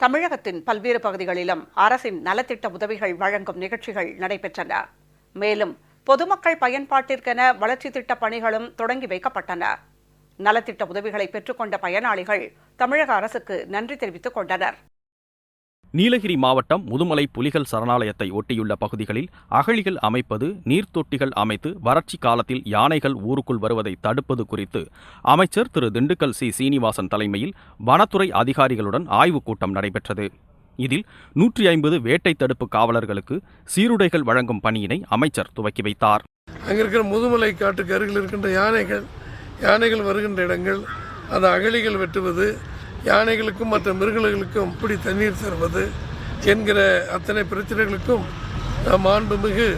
தமிழகத்தின் பல்வேறு பகுதிகளிலும் அரசின் நலத்திட்ட உதவிகள் வழங்கும் நிகழ்ச்சிகள் நடைபெற்றன. மேலும் பொதுமக்கள் பயன்பாட்டிற்கென வளர்ச்சித் திட்ட பணிகளும் தொடங்கி வைக்கப்பட்டன. நலத்திட்ட உதவிகளை பெற்றுக்கொண்ட பயனாளிகள் தமிழக அரசுக்கு நன்றி தெரிவித்துக் கொண்டனர். நீலகிரி மாவட்டம் முதுமலை புலிகள் சரணாலயத்தை ஒட்டியுள்ள பகுதிகளில் அகழிகள் அமைப்பது நீர்த்தொட்டிகள் அமைத்து வறட்சி காலத்தில் யானைகள் ஊருக்குள் வருவதை தடுப்பது குறித்து அமைச்சர் திரு திண்டுக்கல் சி. சீனிவாசன் தலைமையில் வனத்துறை அதிகாரிகளுடன் ஆய்வுக் கூட்டம் நடைபெற்றது. இதில் நூற்றி ஐம்பது வேட்டை தடுப்பு காவலர்களுக்கு சீருடைகள் வழங்கும் பணியினை அமைச்சர் துவக்கி வைத்தார். அங்கே இருக்கிற முதுமலை காட்டுக்கு அருகில் இருக்கின்ற யானைகள் யானைகள் வருகின்ற இடங்கள் அந்த அகழிகள் வெட்டுவது யானைகளுக்கும் மற்ற மிருகங்களுக்கும் இப்படி தண்ணீர் தருவது என்கிற அத்தனை பிரச்சனைகளுக்கும் நம் மாண்புமிகு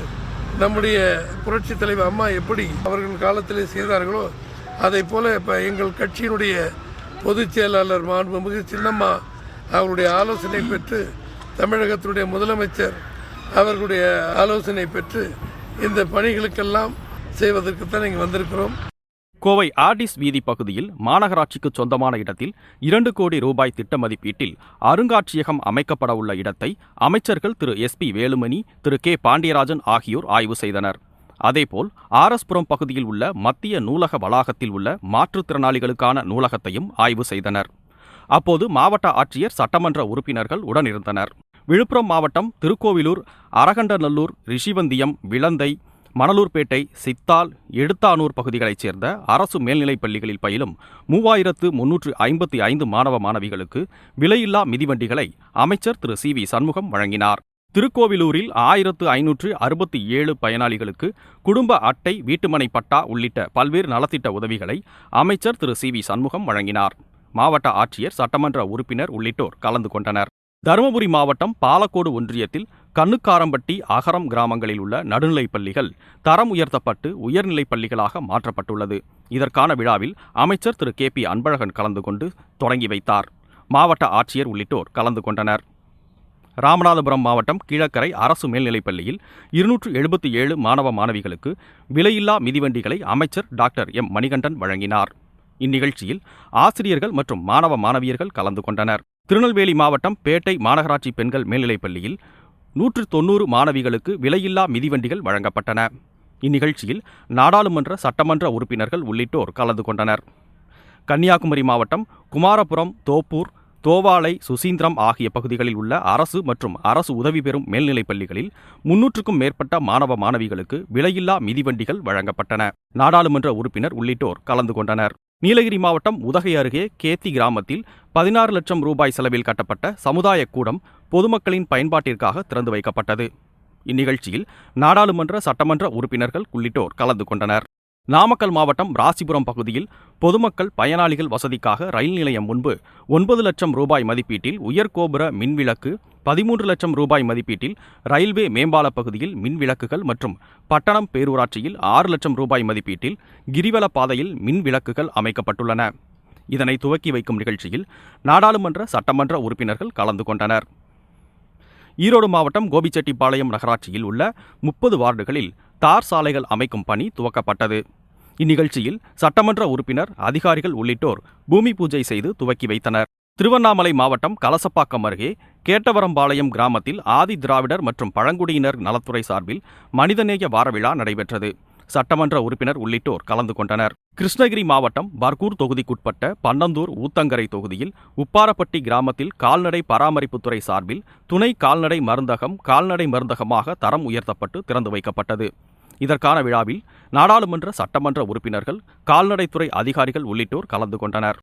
நம்முடைய புரட்சி தலைவர் அம்மா எப்படி அவர்கள் காலத்திலே செய்தார்களோ அதை போல இப்போ எங்கள் கட்சியினுடைய பொதுச் செயலாளர் மாண்புமிகு சின்னம்மா அவருடைய ஆலோசனை பெற்று தமிழகத்தினுடைய முதலமைச்சர் அவர்களுடைய ஆலோசனை பெற்று இந்த பணிகளுக்கெல்லாம் செய்வதற்குத்தான் இங்கே வந்திருக்கிறோம். கோவை ஆர்டிஸ் வீதி பகுதியில் மாநகராட்சிக்கு சொந்தமான இடத்தில் இரண்டு கோடி ரூபாய் திட்ட மதிப்பீட்டில் அருங்காட்சியகம் அமைக்கப்பட உள்ள இடத்தை அமைச்சர்கள் திரு எஸ் பி வேலுமணி திரு கே பாண்டியராஜன் ஆகியோர் ஆய்வு செய்தனர். அதேபோல் ஆர்எஸ்புரம் பகுதியில் உள்ள மத்திய நூலக வளாகத்தில் உள்ள மாற்றுத்திறனாளிகளுக்கான நூலகத்தையும் ஆய்வு செய்தனர். அப்போது மாவட்ட ஆட்சியர் சட்டமன்ற உறுப்பினர்கள் உடனிருந்தனர். விழுப்புரம் மாவட்டம் திருக்கோவிலூர் அரகண்டநல்லூர் ரிஷிவந்தியம் விளந்தை மணலூர்பேட்டை சித்தால் எடுத்தானூர் பகுதிகளைச் சேர்ந்த அரசு மேல்நிலைப் பள்ளிகளில் பயிலும் மூவாயிரத்து முன்னூற்று ஐம்பத்தி ஐந்து மாணவ மாணவிகளுக்கு விலையில்லா மிதிவண்டிகளை அமைச்சர் திரு. சி. வி. சண்முகம் வழங்கினார். திருக்கோவிலூரில் ஆயிரத்து ஐநூற்று அறுபத்தி ஏழு பயனாளிகளுக்கு குடும்ப அட்டை வீட்டுமனை பட்டா உள்ளிட்ட பல்வேறு நலத்திட்ட உதவிகளை அமைச்சர் திரு. சி. வி. சண்முகம் வழங்கினார். மாவட்ட ஆட்சியர் சட்டமன்ற உறுப்பினர் உள்ளிட்டோர் கலந்து கொண்டனர். தருமபுரி மாவட்டம் பாலக்கோடு ஒன்றியத்தில் கண்ணுக்காரம்பட்டி அகரம் கிராமங்களில் உள்ள நடுநிலைப் பள்ளிகள் தரம் உயர்த்தப்பட்டு உயர்நிலைப் பள்ளிகளாக மாற்றப்பட்டுள்ளது. இதற்கான விழாவில் அமைச்சர் திரு. கே. பி. அன்பழகன் கலந்து கொண்டு தொடங்கி வைத்தார். மாவட்ட ஆட்சியர் உள்ளிட்டோர் கலந்து கொண்டனர். ராமநாதபுரம் மாவட்டம் கீழக்கரை அரசு மேல்நிலைப் பள்ளியில் இருநூற்று எழுபத்தி ஏழு மாணவ மாணவிகளுக்கு விலையில்லா மிதிவண்டிகளை அமைச்சர் டாக்டர் எம். மணிகண்டன் வழங்கினார். இந்நிகழ்ச்சியில் ஆசிரியர்கள் மற்றும் மாணவ மாணவியர்கள் கலந்து கொண்டனர். திருநெல்வேலி மாவட்டம் பேட்டை மாநகராட்சி பெண்கள் மேல்நிலைப் பள்ளியில் நூற்று தொன்னூறு மாணவிகளுக்கு விலையில்லா மிதிவண்டிகள் வழங்கப்பட்டன. இந்நிகழ்ச்சியில் நாடாளுமன்ற சட்டமன்ற உறுப்பினர்கள் உள்ளிட்டோர் கலந்து கொண்டனர். கன்னியாகுமரி மாவட்டம் குமாரபுரம் தோப்பூர் தோவாளை சுசீந்திரம் ஆகிய பகுதிகளில் உள்ள அரசு மற்றும் அரசு உதவி பெறும் மேல்நிலைப் பள்ளிகளில் முன்னூற்றுக்கும் மேற்பட்ட மாணவ மாணவிகளுக்கு விலையில்லா மிதிவண்டிகள் வழங்கப்பட்டன. நாடாளுமன்ற உறுப்பினர் உள்ளிட்டோர் கலந்து கொண்டனர். நீலகிரி மாவட்டம் உதகை அருகே கேத்தி கிராமத்தில் பதினாறு லட்சம் ரூபாய் செலவில் கட்டப்பட்ட சமுதாய கூடம் பொதுமக்களின் பயன்பாட்டிற்காக திறந்து வைக்கப்பட்டது. இந்நிகழ்ச்சியில் நாடாளுமன்ற சட்டமன்ற உறுப்பினர்கள் உள்ளிட்டோர் கலந்து கொண்டனர். நாமக்கல் மாவட்டம் ராசிபுரம் பகுதியில் பொதுமக்கள் பயனாளிகள் வசதிக்காக ரயில் நிலையம் முன்பு ஒன்பது லட்சம் ரூபாய் மதிப்பீட்டில் உயர்கோபுர மின்விளக்கு பதிமூன்று லட்சம் ரூபாய் மதிப்பீட்டில் ரயில்வே மேம்பால பகுதியில் மின்விளக்குகள் மற்றும் பட்டணம் பேரூராட்சியில் ஆறு லட்சம் ரூபாய் மதிப்பீட்டில் கிரிவல பாதையில் மின்விளக்குகள் அமைக்கப்பட்டுள்ளன. இதனை துவக்கி வைக்கும் நிகழ்ச்சியில் நாடாளுமன்ற சட்டமன்ற உறுப்பினர்கள் கலந்து கொண்டனர். ஈரோடு மாவட்டம் கோபிச்செட்டிப்பாளையம் நகராட்சியில் உள்ள முப்பது வார்டுகளில் தார் சாலைகள் அமைக்கும் பணி துவக்கப்பட்டது. இந்நிகழ்ச்சியில் சட்டமன்ற உறுப்பினர் அதிகாரிகள் உள்ளிட்டோர் பூமி பூஜை செய்து துவக்கி வைத்தனர். திருவண்ணாமலை மாவட்டம் கலசப்பாக்கம் அருகே கேட்டவரம்பாளையம் கிராமத்தில் ஆதி திராவிடர் மற்றும் பழங்குடியினர் நலத்துறை சார்பில் மனிதநேய வார விழா நடைபெற்றது. சட்டமன்ற உறுப்பினர் உள்ளிட்டோர் கலந்து கொண்டனர். கிருஷ்ணகிரி மாவட்டம் பர்கூர் தொகுதிக்குட்பட்ட பன்னந்தூர் ஊத்தங்கரை தொகுதியில் உப்பாரப்பட்டி கிராமத்தில் கால்நடை பராமரிப்புத்துறை சார்பில் துணை கால்நடை மருந்தகம் கால்நடை மருந்தகமாக தரம் உயர்த்தப்பட்டு திறந்து வைக்கப்பட்டது. இதற்கான விழாவில் நாடாளுமன்ற சட்டமன்ற உறுப்பினர்கள் கால்நடைத்துறை அதிகாரிகள் உள்ளிட்டோர் கலந்து கொண்டனர்.